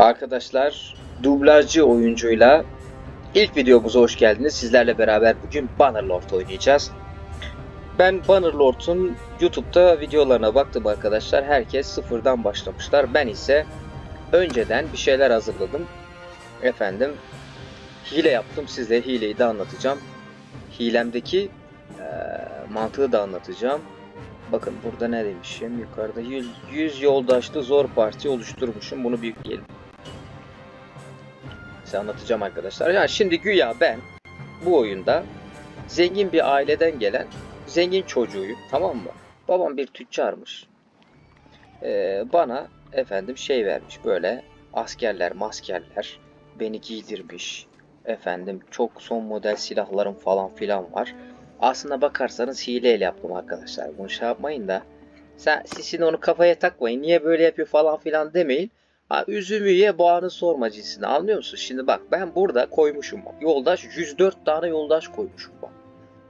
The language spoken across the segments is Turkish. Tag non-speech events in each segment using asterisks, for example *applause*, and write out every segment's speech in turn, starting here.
Arkadaşlar dublajcı oyuncuyla ilk videomuza hoş geldiniz. Sizlerle beraber bugün Bannerlord oynayacağız. Ben Bannerlord'un YouTube'da videolarına baktım arkadaşlar. Herkes sıfırdan başlamışlar. Ben ise önceden bir şeyler hazırladım. Efendim hile yaptım. Size hileyi de anlatacağım. Hilemdeki eee, mantığı da anlatacağım. Bakın burada ne demişim? Yukarıda 100, 100 yoldaşlı zor parti oluşturmuşum. Bunu büyükleyelim. Size anlatacağım arkadaşlar. Yani şimdi güya ben bu oyunda zengin bir aileden gelen zengin çocuğuyum. Tamam mı? Babam bir tüccarmış. Ee, bana efendim şey vermiş böyle askerler maskerler beni giydirmiş. Efendim çok son model silahlarım falan filan var. Aslına bakarsanız hileyle yaptım arkadaşlar. Bunu şey yapmayın da. Sen sizin onu kafaya takmayın. Niye böyle yapıyor falan filan demeyin. Ha, üzümü ye bağını sorma cinsini anlıyor musun? Şimdi bak ben burada koymuşum. bak. Yoldaş 104 tane yoldaş koymuşum bak.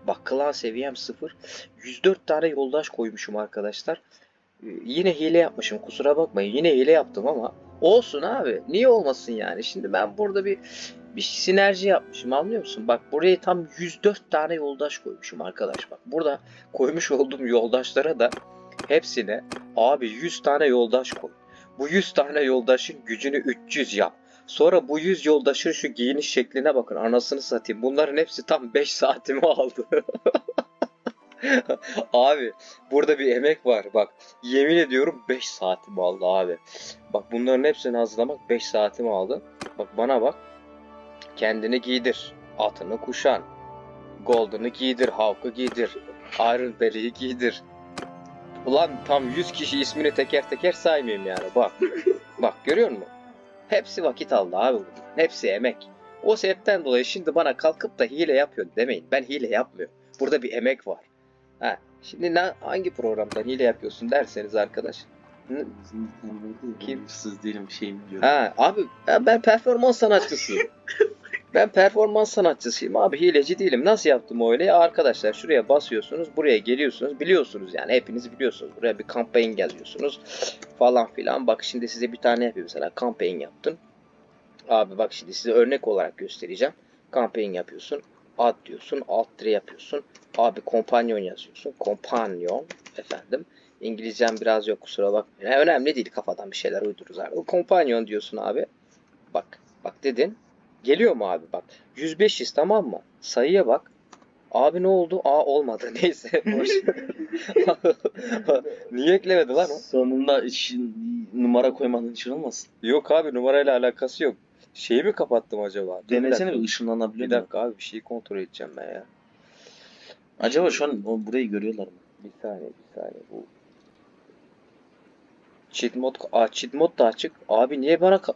Bak klan seviyem 0. 104 tane yoldaş koymuşum arkadaşlar. Ee, Yine hile yapmışım kusura bakmayın. Yine hile yaptım ama olsun abi. Niye olmasın yani? Şimdi ben burada bir bir sinerji yapmışım anlıyor musun? Bak buraya tam 104 tane yoldaş koymuşum arkadaş bak. Burada koymuş olduğum yoldaşlara da hepsine abi 100 tane yoldaş koy. Bu 100 tane yoldaşın gücünü 300 yap. Sonra bu 100 yoldaşın şu giyiniş şekline bakın anasını satayım. Bunların hepsi tam 5 saatimi aldı. *laughs* abi burada bir emek var bak. Yemin ediyorum 5 saatimi aldı abi. Bak bunların hepsini hazırlamak 5 saatimi aldı. Bak bana bak. Kendini giydir. Atını kuşan. Golden'ı giydir. Hawk'ı giydir. Iron Berry'i giydir. Ulan tam 100 kişi ismini teker teker saymayayım yani bak. bak görüyor musun? Hepsi vakit aldı abi bunun. Hepsi emek. O sebepten dolayı şimdi bana kalkıp da hile yapıyorsun demeyin. Ben hile yapmıyorum. Burada bir emek var. Ha, şimdi ne, hangi programdan hile yapıyorsun derseniz arkadaş. Hı? Kim? Hırsız değilim şeyim diyor. Ha abi ben performans sanatçısıyım. *laughs* ben performans sanatçısıyım abi hileci değilim. Nasıl yaptım o öyle? Arkadaşlar şuraya basıyorsunuz buraya geliyorsunuz biliyorsunuz yani hepiniz biliyorsunuz. Buraya bir campaign yazıyorsunuz falan filan. Bak şimdi size bir tane yapayım mesela campaign yaptın. Abi bak şimdi size örnek olarak göstereceğim. Campaign yapıyorsun. Ad diyorsun. Alt tire yapıyorsun. Abi kompanyon yazıyorsun. Kompanyon efendim. İngilizcem biraz yok kusura bakmayın. Yani önemli değil kafadan bir şeyler uydururuz abi. Kompanyon diyorsun abi. Bak. Bak dedin. Geliyor mu abi bak. 105'iz tamam mı? Sayıya bak. Abi ne oldu? Aa olmadı. *laughs* Neyse. boş. *laughs* Niye eklemedi lan o? Sonunda işin numara koymadığın için olmasın. Yok abi numarayla alakası yok. Şeyi mi kapattım acaba? Dur Denesene bir ışınlanabiliyor Bir mu? dakika abi bir şeyi kontrol edeceğim ben ya. Acaba şu an o burayı görüyorlar mı? Bir saniye bir saniye bu. Cheat mod, aa, cheat mod da açık. Abi niye bana ka-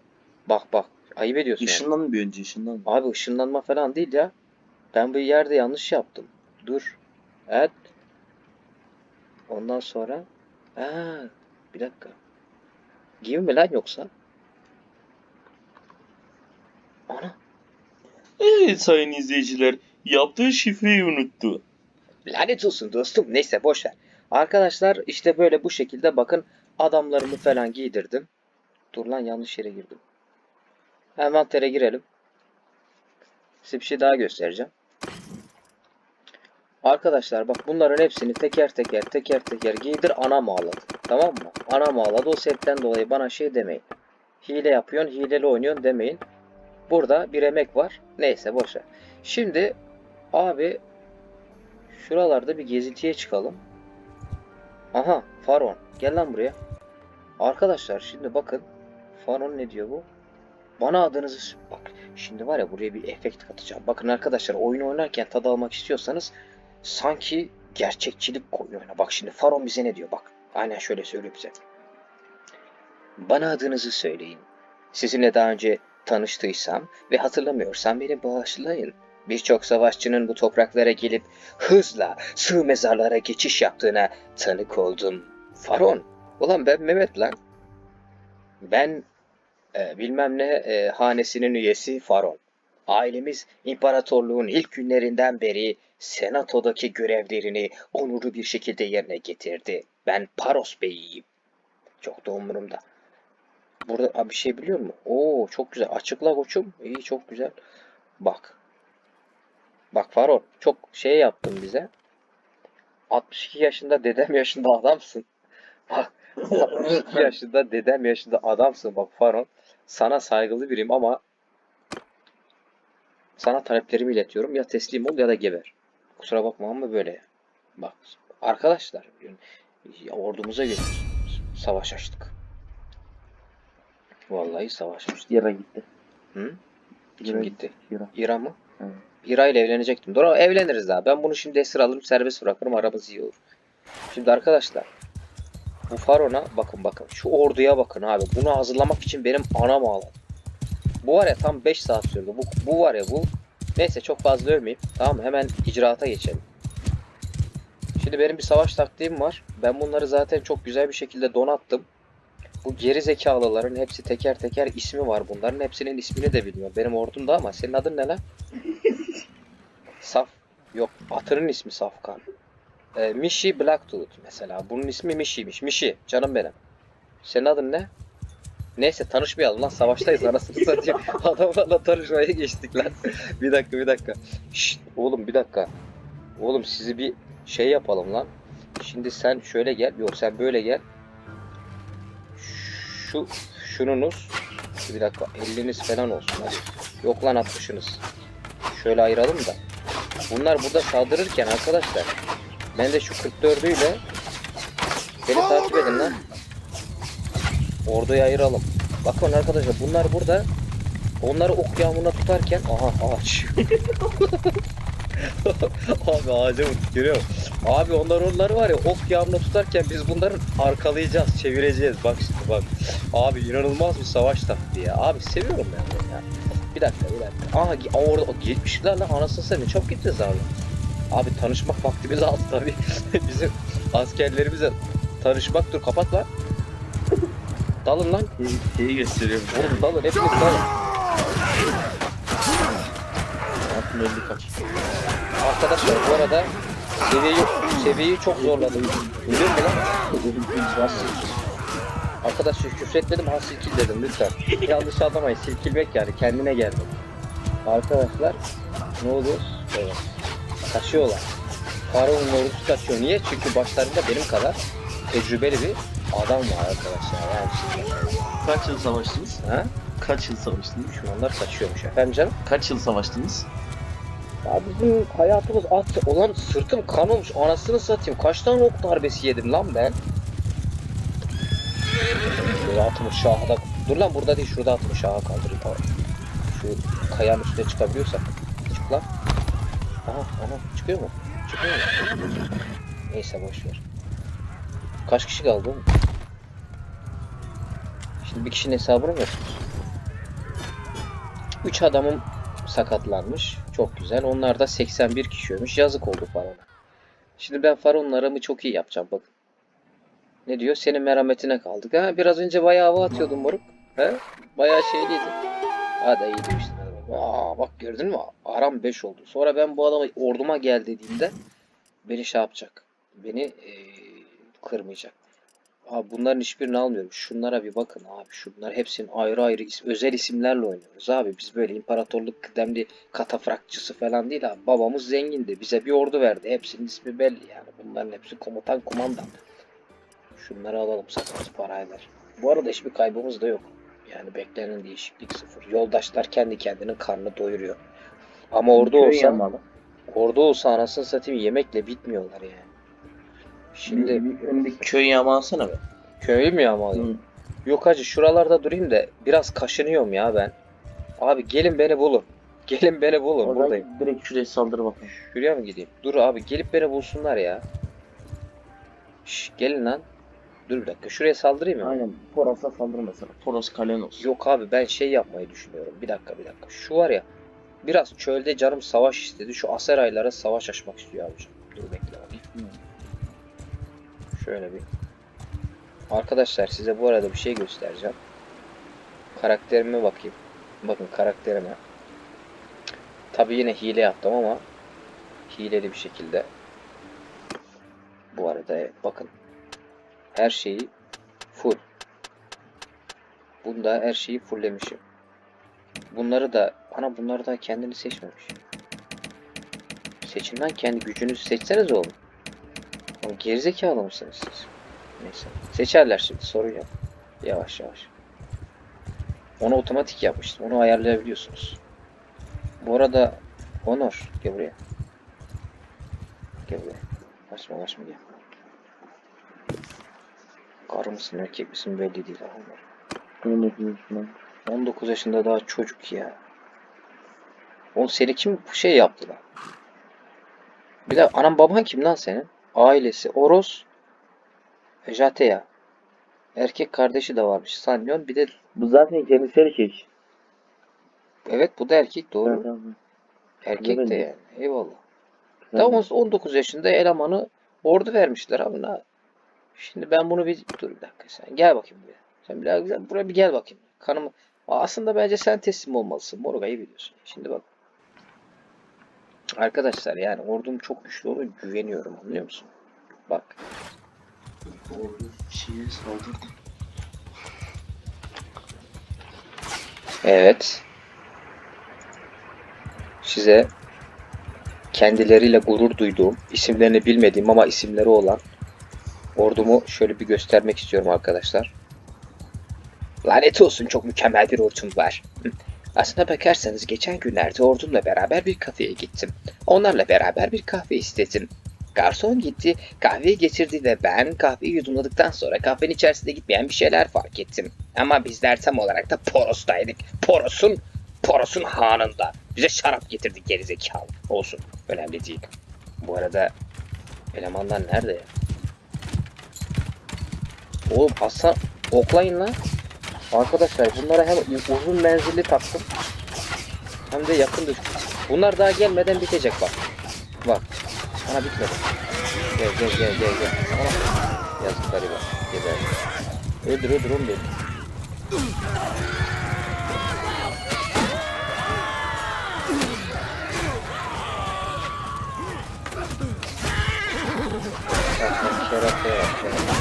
Bak bak ayıp ediyorsun yani. Işınlan bir önce ışınlan. Abi ışınlanma falan değil ya. Ben bu yerde yanlış yaptım. Dur. Evet. Ondan sonra. Aa, bir dakika. Gibi mi lan yoksa? Ana. Evet sayın izleyiciler. Yaptığı şifreyi unuttu. Lanet olsun dostum. Neyse boş ver. Arkadaşlar işte böyle bu şekilde bakın adamlarımı falan giydirdim. Dur lan yanlış yere girdim. Envantere girelim. Size bir şey daha göstereceğim. Arkadaşlar bak bunların hepsini teker teker teker teker giydir ana ağladı. Tamam mı? Ana ağladı. O sebepten dolayı bana şey demeyin. Hile yapıyorsun, hileli oynuyorsun demeyin. Burada bir emek var. Neyse boş ver. Şimdi abi Şuralarda bir gezintiye çıkalım. Aha Faron. Gel lan buraya. Arkadaşlar şimdi bakın. Faron ne diyor bu? Bana adınızı... Bak şimdi var ya buraya bir efekt katacağım. Bakın arkadaşlar oyun oynarken tad almak istiyorsanız sanki gerçekçilik koyun oyuna. Bak şimdi Faron bize ne diyor bak. Aynen şöyle söylüyor bize. Bana adınızı söyleyin. Sizinle daha önce tanıştıysam ve hatırlamıyorsam beni bağışlayın. Birçok savaşçının bu topraklara gelip hızla sığ mezarlara geçiş yaptığına tanık oldum. Faron, ulan ben Mehmet lan. Ben e, bilmem ne e, hanesinin üyesi Faron. Ailemiz imparatorluğun ilk günlerinden beri senatodaki görevlerini onurlu bir şekilde yerine getirdi. Ben Paros Bey'iyim. Çok da umurumda. Burada abi bir şey biliyor musun? Oo çok güzel. Açıkla koçum. İyi çok güzel. Bak. Bak Faro çok şey yaptın bize. 62 yaşında dedem yaşında adamsın. Bak 62 *laughs* yaşında dedem yaşında adamsın bak Faro. Sana saygılı biriyim ama sana taleplerimi iletiyorum. Ya teslim ol ya da geber. Kusura bakma ama böyle. Bak arkadaşlar ya ordumuza geliyoruz. Savaş açtık. Vallahi savaş açtık. Yara gitti. Hı? Kim Yara gitti? Yara. İra mı? Evet. İra ile evlenecektim. Doğru evleniriz daha. Ben bunu şimdi esir alırım serbest bırakırım aramız iyi olur. Şimdi arkadaşlar bu Faron'a bakın bakın. Şu orduya bakın abi. Bunu hazırlamak için benim anam ağladı. Bu var ya tam 5 saat sürdü. Bu, bu var ya bu. Neyse çok fazla övmeyeyim. Tamam? Hemen icraata geçelim. Şimdi benim bir savaş taktiğim var. Ben bunları zaten çok güzel bir şekilde donattım. Bu geri zekalıların hepsi teker teker ismi var bunların. Hepsinin ismini de bilmiyorum. Benim ordumda ama senin adın ne lan? *laughs* Saf. Yok atının ismi Safkan. Ee, Mişi Blacktooth mesela. Bunun ismi Mişi'ymiş. Mişi canım benim. Senin adın ne? Neyse tanışmayalım lan savaştayız anasını satayım. *laughs* Adamlarla tanışmaya geçtik lan. bir dakika bir dakika. Şşt, oğlum bir dakika. Oğlum sizi bir şey yapalım lan. Şimdi sen şöyle gel. Yok sen böyle gel. Şu şununuz bir dakika 50'niz falan olsun hadi. Yok lan 60'ınız. Şöyle ayıralım da. Bunlar burada saldırırken arkadaşlar ben de şu 44'üyle beni takip edin lan. Orduyu ayıralım. Bakın arkadaşlar bunlar burada onları ok yağmuruna tutarken aha ağaç. *laughs* Abi ağaca vurduk görüyor musun? Abi onlar onları var ya ok yağmuruna tutarken biz bunları arkalayacağız, çevireceğiz. Bak şimdi bak. Abi inanılmaz bir savaş taktiği ya. Abi seviyorum ben bunu ya. Bir dakika bir dakika. Aha orada gitmişler lan anasını satayım. Çok gittiniz abi. Abi tanışmak vaktimiz aldı tabii. *laughs* Bizim askerlerimize tanışmak dur kapat lan. Dalın lan. Şeyi gösteriyorum. Oğlum dalın hepiniz dalın. Altın öldü kaç. Arkadaşlar bu arada seviyeyi, seviyeyi çok zorladım. Biliyor musun lan? Arkadaşlar küfretmedim ha silkil dedim lütfen. Yanlış anlamayın silkilmek yani kendine geldim. Arkadaşlar ne oluyor? Evet. Kaçıyorlar. Farao'nun ordusu kaçıyor. Niye? Çünkü başlarında benim kadar tecrübeli bir adam var arkadaşlar. Yani şimdi. Kaç yıl savaştınız? Ha? Kaç yıl savaştınız? Şu anlar kaçıyormuş efendim canım. Kaç yıl savaştınız? Ya bizim hayatımız at olan sırtım kan olmuş anasını satayım. Kaç tane ok darbesi yedim lan ben? Şöyle atımı şaha da... Dur lan burada değil şurada atımı şaha kaldırayım. Şu kayanın üstüne çıkabiliyorsak. Çık lan. Aha aha çıkıyor mu? Çıkıyor mu? Neyse boş ver. Kaç kişi kaldı oğlum? Şimdi bir kişinin hesabını mı yapıyoruz? 3 adamım sakatlanmış. Çok güzel. Onlar da 81 kişi ölmüş. Yazık oldu Faron'a. Şimdi ben Faron'la aramı çok iyi yapacağım bakın. Ne diyor? Senin merhametine kaldık. Ha biraz önce bayağı hava atıyordun moruk. He? Bayağı şeyliydi. Hadi iyi demiştin. Aa, bak gördün mü? Aram 5 oldu. Sonra ben bu adama orduma gel dediğimde beni şey yapacak. Beni eee, kırmayacak. Abi bunların hiçbirini almıyorum. Şunlara bir bakın abi. Şunlar hepsinin ayrı ayrı isim, özel isimlerle oynuyoruz abi. Biz böyle imparatorluk kıdemli katafrakçısı falan değil abi. Babamız zengindi. Bize bir ordu verdi. Hepsinin ismi belli yani. Bunların hepsi komutan kumandan. Şunları alalım satarız parayla. Bu arada hiçbir kaybımız da yok. Yani beklenen değişiklik sıfır. Yoldaşlar kendi kendinin karnını doyuruyor. Ama orada Köy olsa, yanmalı. orada olsa anasını satayım yemekle bitmiyorlar yani. Şimdi Bir, bir öndeki köy yağma alsana be. köylü mü yağmalıyım? Hı. Yok hacı şuralarda durayım da biraz kaşınıyorum ya ben. Abi gelin beni bulun. *laughs* Gelin beni bulun Oradan buradayım. direkt şuraya saldır bakalım. Şuraya mı gideyim? Dur abi gelip beni bulsunlar ya. Şş, gelin lan. Dur bir dakika şuraya saldırayım mı? Aynen. Toros'a saldır mesela. Toros kalen olsun. Yok abi ben şey yapmayı düşünüyorum. Bir dakika bir dakika. Şu var ya. Biraz çölde canım savaş istedi. Şu Aseraylara savaş açmak istiyor abicim. Dur bekle bakayım. Şöyle bir. Arkadaşlar size bu arada bir şey göstereceğim. Karakterime bakayım. Bakın karakterime. Tabi yine hile yaptım ama hileli bir şekilde. Bu arada evet, bakın. Her şeyi full. Bunda her şeyi fulllemişim. Bunları da ana bunları da kendini seçmemiş. Seçin lan kendi gücünüzü seçseniz oğlum. Oğlum gerizekalı mısınız siz? Neyse. Seçerler şimdi sorun yok. Yavaş yavaş. Onu otomatik yapmıştım. Onu ayarlayabiliyorsunuz. Bu arada Onur gel buraya. Gel buraya. Kaçma kaçma gel. Karı mısın erkek misin belli değil. Ne diyorsun lan? 19 yaşında daha çocuk ya. Oğlum seni kim bu şey yaptı lan? Bir de anan baban kim lan senin? Ailesi Oros Jateya. Erkek kardeşi de varmış. Sanyon bir de Bu zaten kendisi erkek. evet bu da erkek doğru. Tamam. Erkek de yani. Eyvallah. Daha 19 yaşında elemanı ordu vermişler abi. Şimdi ben bunu bir dur bir dakika sen gel bakayım buraya. Sen bir dakika, buraya bir gel bakayım. Kanımı aslında bence sen teslim olmalısın. Moruk ayıp ediyorsun. Şimdi bak. Arkadaşlar yani ordum çok güçlü olur güveniyorum anlıyor musun? Bak. Orada şeye saldırdı. Evet. Size kendileriyle gurur duyduğum, isimlerini bilmediğim ama isimleri olan ordumu şöyle bir göstermek istiyorum arkadaşlar. Lanet olsun çok mükemmel bir ordum var. Aslına bakarsanız geçen günlerde ordumla beraber bir kafeye gittim. Onlarla beraber bir kahve istedim. Garson gitti, kahveyi getirdi ve ben kahveyi yudumladıktan sonra kahvenin içerisinde gitmeyen bir şeyler fark ettim. Ama bizler tam olarak da Poros'taydık. Poros'un, Poros'un hanında. Bize şarap getirdi gerizekalı. Olsun, önemli değil. Bu arada elemanlar nerede ya? Oğlum Hasan oklayın lan. Arkadaşlar bunlara hem uzun menzilli taktım hem de yakın düş. Bunlar daha gelmeden bitecek bak. Bak. Ana bitmedi. Gel gel gel gel gel. Ana. Yazık gariban. Geber. Öldür öldür onu öldür. Bak şerefeye.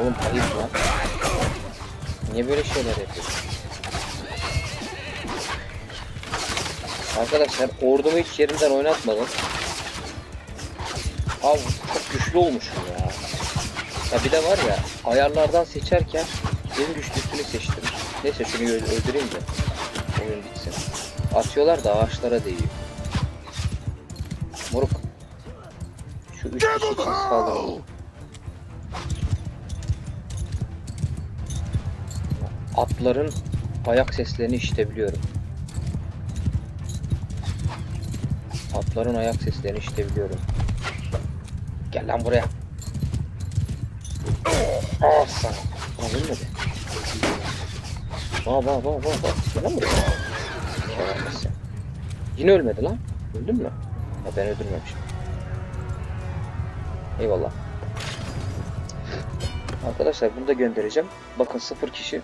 Oğlum ayıp lan. Niye böyle şeyler yapıyorsun? Arkadaşlar ordumu hiç yerinden oynatmadım. Abi çok güçlü olmuşum ya. Ya bir de var ya ayarlardan seçerken en güçlüsünü seçtim. Neyse şunu öldüreyim de oyun bitsin. Atıyorlar da ağaçlara değiyor. Moruk. Şu üç kişi için Atların ayak seslerini işitebiliyorum. Atların ayak seslerini işitebiliyorum. Gel lan buraya. Ah sana. Aa ölmedi. Bak bak bak bak bak. Gel lan buraya. Yine ölmedi lan. Öldün mü? Ha ben öldürmemişim. Eyvallah. Arkadaşlar bunu da göndereceğim. Bakın sıfır kişi.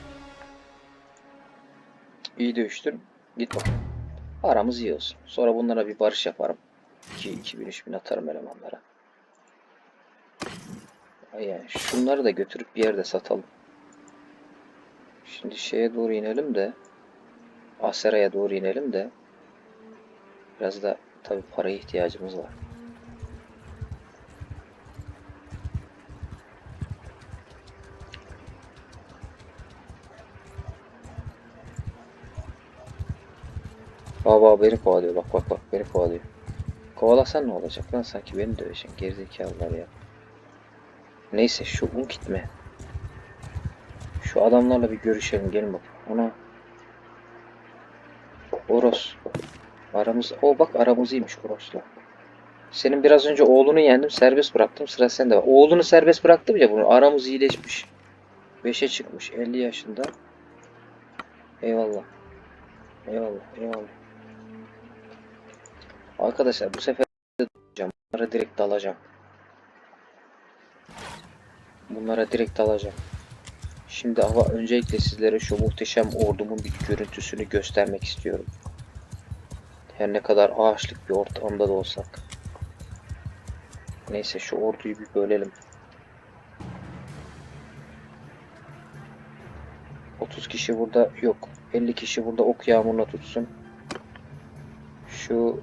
İyi dövüştür. Git bakalım. Aramız iyi olsun. Sonra bunlara bir barış yaparım. 2 2000 3000 atarım elemanlara. Yani şunları da götürüp bir yerde satalım. Şimdi şeye doğru inelim de Asera'ya doğru inelim de biraz da tabi paraya ihtiyacımız var. Baba beni kovalıyor bak bak bak beni kovalıyor. Kovalasan ne olacak lan sanki beni döveceksin gerizekalılar ya. Neyse şu un gitme. Şu adamlarla bir görüşelim gelin bak. Ona. Oros. Aramız. O bak aramızıymış Oros'la. Senin biraz önce oğlunu yendim serbest bıraktım sıra sende var. Oğlunu serbest bıraktım ya bunu aramız iyileşmiş. 5'e çıkmış 50 yaşında. Eyvallah. Eyvallah eyvallah. Arkadaşlar bu sefer dalacağım. Bunlara direkt dalacağım. Bunlara direkt dalacağım. Şimdi ama öncelikle sizlere şu muhteşem ordumun bir görüntüsünü göstermek istiyorum. Her ne kadar ağaçlık bir ortamda da olsak. Neyse şu orduyu bir bölelim. 30 kişi burada yok. 50 kişi burada ok yağmuruna tutsun. Şu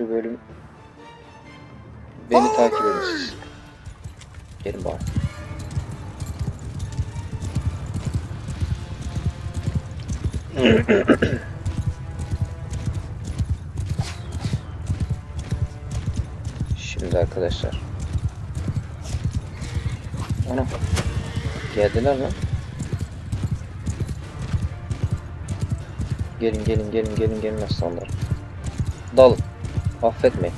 şu bölüm beni takip edin siz. Gelin bana. *coughs* Şimdi arkadaşlar. Ana. Geldiler mi? Gelin gelin gelin gelin gelin aslanlar. Dalın. Affetmeyin.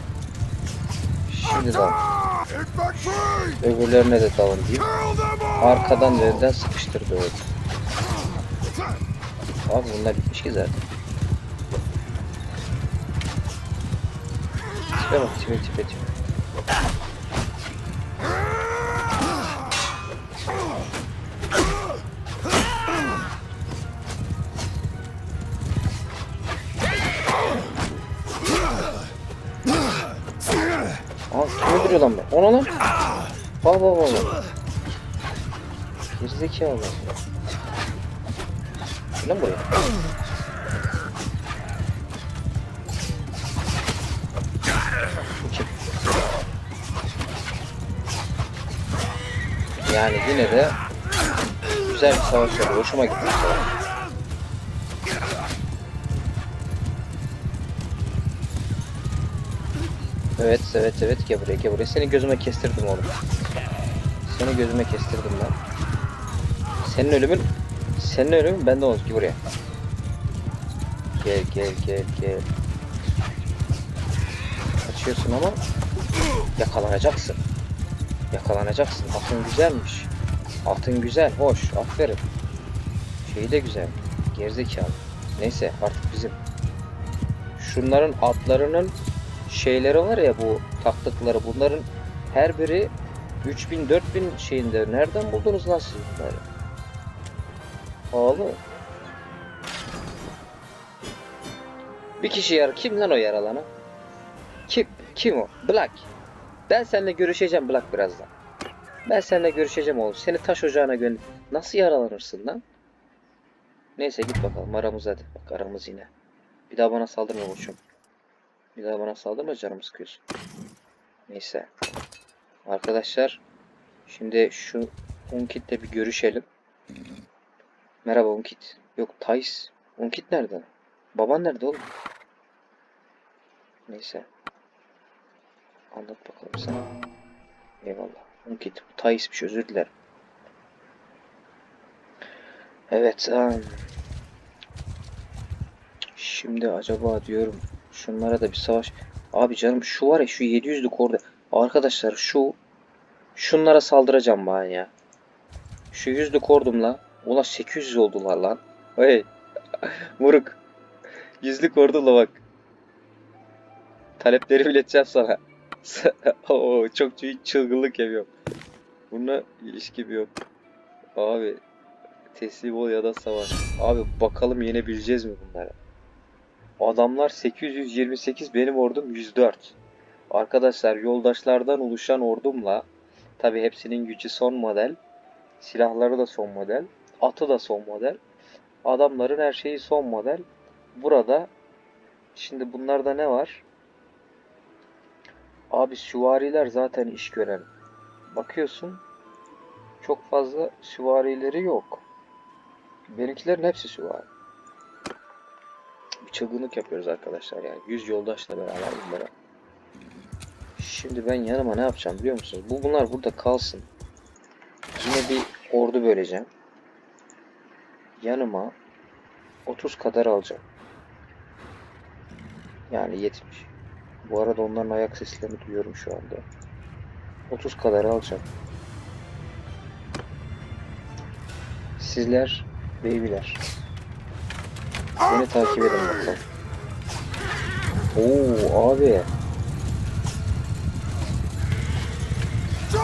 Şimdi dalın. Öbürlerine de dalın diyeyim. Arkadan ve önden sıkıştırdı öyle. Abi bunlar bitmiş ki zaten. Tipe bak tipe tipe tipe. Lan ben? Ona lan. Bak bak bak bak. Gerizekalı. Gel Lan buraya. Yani yine de güzel bir savaş oldu. Hoşuma gitti. Evet, evet, evet. Gel buraya, gel buraya. Seni gözüme kestirdim oğlum. Seni gözüme kestirdim ben. Senin ölümün, senin ölümün bende olsun. Gel buraya. Gel, gel, gel, gel. Kaçıyorsun ama yakalanacaksın. Yakalanacaksın. Atın güzelmiş. Atın güzel, hoş. Aferin. Şeyi de güzel. Gerizekalı. Neyse artık bizim. Şunların atlarının şeyleri var ya bu taktıkları bunların her biri 3000 4000 şeyinde. Nereden buldunuz lan siz bunları? Oğlum. Bir kişi yar kim lan o yaralanı? Kim? Kim o? Black. Ben seninle görüşeceğim Black birazdan. Ben seninle görüşeceğim oğlum. Seni taş ocağına gönder. Nasıl yaralanırsın lan? Neyse git bakalım aramız hadi. Bak aramız yine. Bir daha bana saldırma koçum. Bir daha bana saldırma canımı sıkıyorsun. Neyse. Arkadaşlar. Şimdi şu Unkit'le bir görüşelim. Merhaba Unkit. Yok Tays. Unkit nerede? Baban nerede oğlum? Neyse. Anlat bakalım sen. Eyvallah. Unkit. Bu Tays'miş özür dilerim. Evet. Şimdi acaba diyorum şunlara da bir savaş. Abi canım şu var ya şu 700'lük orada. Arkadaşlar şu şunlara saldıracağım ben ya. Şu yüzlük ordumla Ula 800 oldular lan. Hey. *laughs* Muruk. Yüzlük orduyla bak. Talepleri ileteceğim sana. *laughs* Oo, çok çılgınlık yapıyorum. Bununla ilişki yok. Abi teslim ol ya da savaş. Abi bakalım yenebileceğiz mi bunları? Adamlar 828 benim ordum 104. Arkadaşlar yoldaşlardan oluşan ordumla tabi hepsinin gücü son model. Silahları da son model. Atı da son model. Adamların her şeyi son model. Burada şimdi bunlarda ne var? Abi süvariler zaten iş gören. Bakıyorsun çok fazla süvarileri yok. Benimkilerin hepsi süvari. Çılgınlık yapıyoruz arkadaşlar yani. 100 yoldaşla beraber bunlara. Şimdi ben yanıma ne yapacağım biliyor musunuz? Bu bunlar burada kalsın. Yine bir ordu böleceğim. Yanıma 30 kadar alacağım. Yani 70. Bu arada onların ayak seslerini duyuyorum şu anda. 30 kadar alacağım. Sizler beybiler. Beni takip edin bakalım. Oo abi.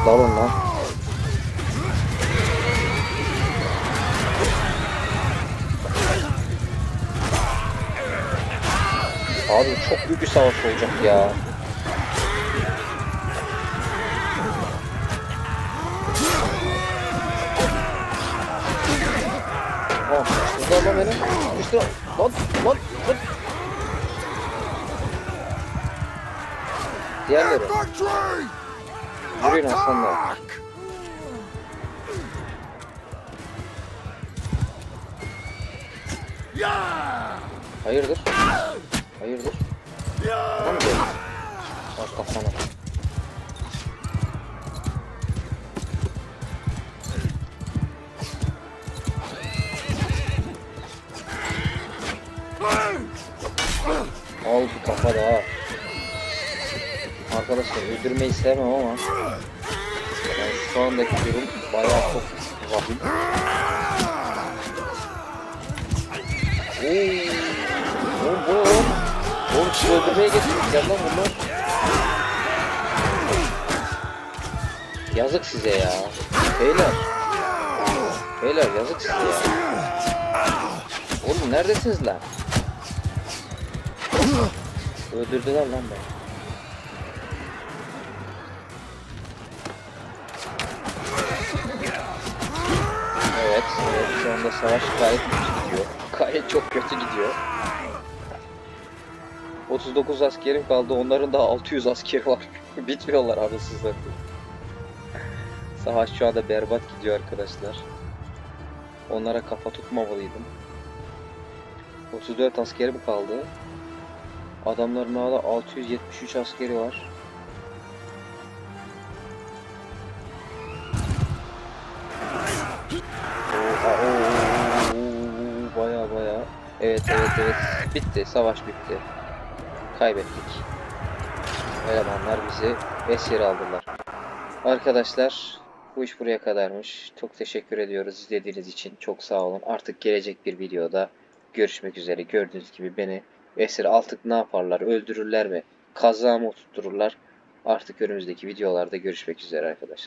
Dalın lan. Abi çok büyük bir savaş olacak ya. Lan beni. Sıkıştır. Lan lan lan. Diğerleri. Yürüyün aslanlar. Hayırdır? Hayırdır? Tamam mı? Bak kafana. Al bir kafa daha. Arkadaşlar öldürmeyi sevmem ama yani şu andaki durum bayağı çok vahim. Oo. Oğlum bu ne oğlum? Oğlum sizi öldürmeye getirmişler lan bunlar. Yazık size ya. Beyler. Beyler yazık size ya. Oğlum neredesiniz lan? Öldürdüler lan beni. Evet, evet şu anda savaş gayet kötü gidiyor. *laughs* Gayet çok kötü gidiyor. 39 askerim kaldı. Onların da 600 askeri var. *laughs* Bitmiyorlar anasızlar. *laughs* Savaş şu anda berbat gidiyor arkadaşlar. Onlara kafa tutmamalıydım. 34 askerim kaldı. Adamların hala 673 askeri var. Baya baya. Evet evet evet. Bitti. Savaş bitti. Kaybettik. Elemanlar bizi esir aldılar. Arkadaşlar bu iş buraya kadarmış. Çok teşekkür ediyoruz izlediğiniz için. Çok sağ olun. Artık gelecek bir videoda görüşmek üzere. Gördüğünüz gibi beni esir altık ne yaparlar? Öldürürler mi? Kaza mı oturtururlar? Artık önümüzdeki videolarda görüşmek üzere arkadaşlar.